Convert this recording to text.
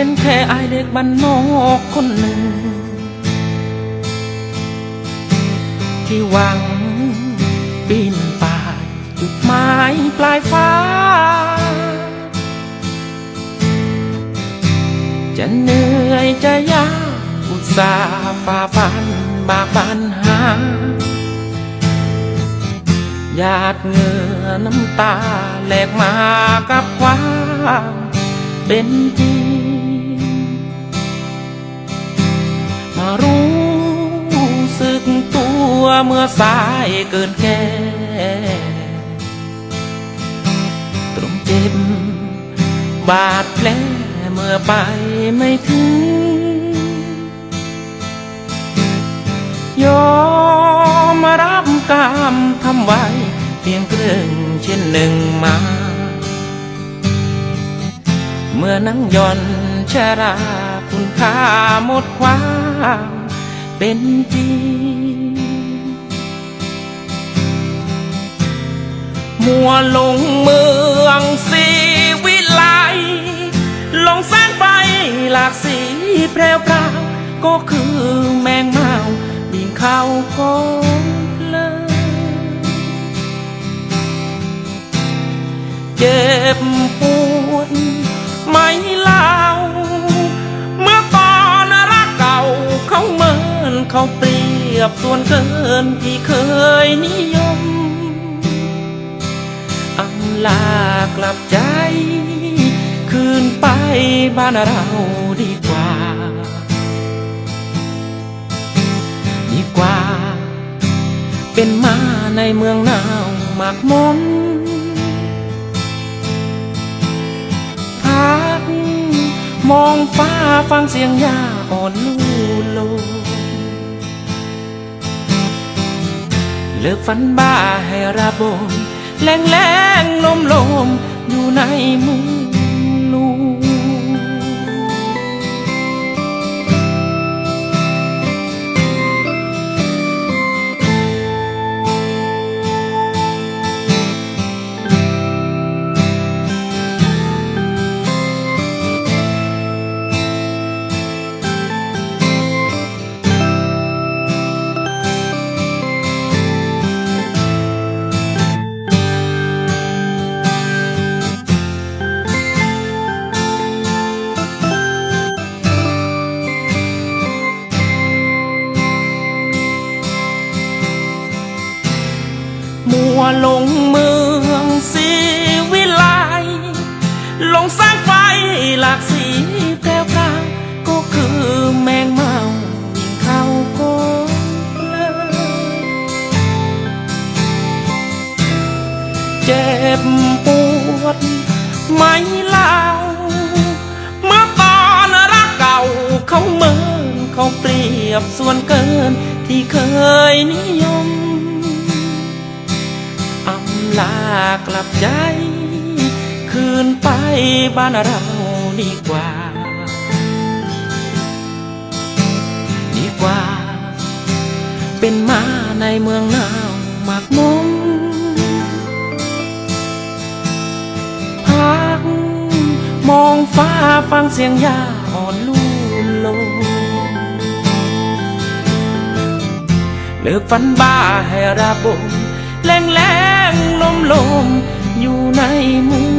็นแค่อายเด็กบ้านนอกคนหนึ่ง ที่หวังปีนป่ายจุดหมายปลายฟ้า จะเหนื่อยจะยากอุตส่าห์ฝ่าฟันบากบันหาหยาดเหงื่อน้ำตาแหลกมากับความเป็นจริง เมื่อสายเกินแก่ตรงเจ็บบาดแผลเมื่อไปไม่ถึง ยอมมารับกรรมทำไว้ เพียงครึ่องเช่นหนึ่งมา เมื่อนั่งย่อนชราคุณค่าหมดความเป็นจริง มัวลงเมืองสีวิไลลงแสงไฟหลากสีแพรวพราวก็คือแมงเมาบินเข้าก็เลยเจ็บปวดไม่เล่าเมื่อตอนรักเก่าเขาเหมินเขาเปรียบส่วนเกินที่เคยนิยม อำลากลับใจ คืนไปบ้านเราดีกว่า ดีกว่า เป็นมาในเมืองหนาวหมากมนพักมองฟ้าฟังเสียงยาอ่อนลูโลเลิกฝันบ้าให้ระบมแรงแรงล มอยู่ในมือ ลงเมืองสีวิไลลงสร้างไฟหลากสีแพรวพราวก็คือแมงเมาวิ่งเข้าก็เลยเจ็บปวดไม่เล่าเมื่อตอนรักเก่าเขาเมินเขาเปรียบส่วนเกินที่เคยนิยม ลากลับใจ คืนไปบ้านเราดีกว่า ดีกว่า เป็นมาในเมืองหนาวหมากมนพักมองฟ้าฟังเสียงยาอ่อนลูโลเลิกฝันบ้าให้ระบมแรงแรงล ลมอยู่ในมือ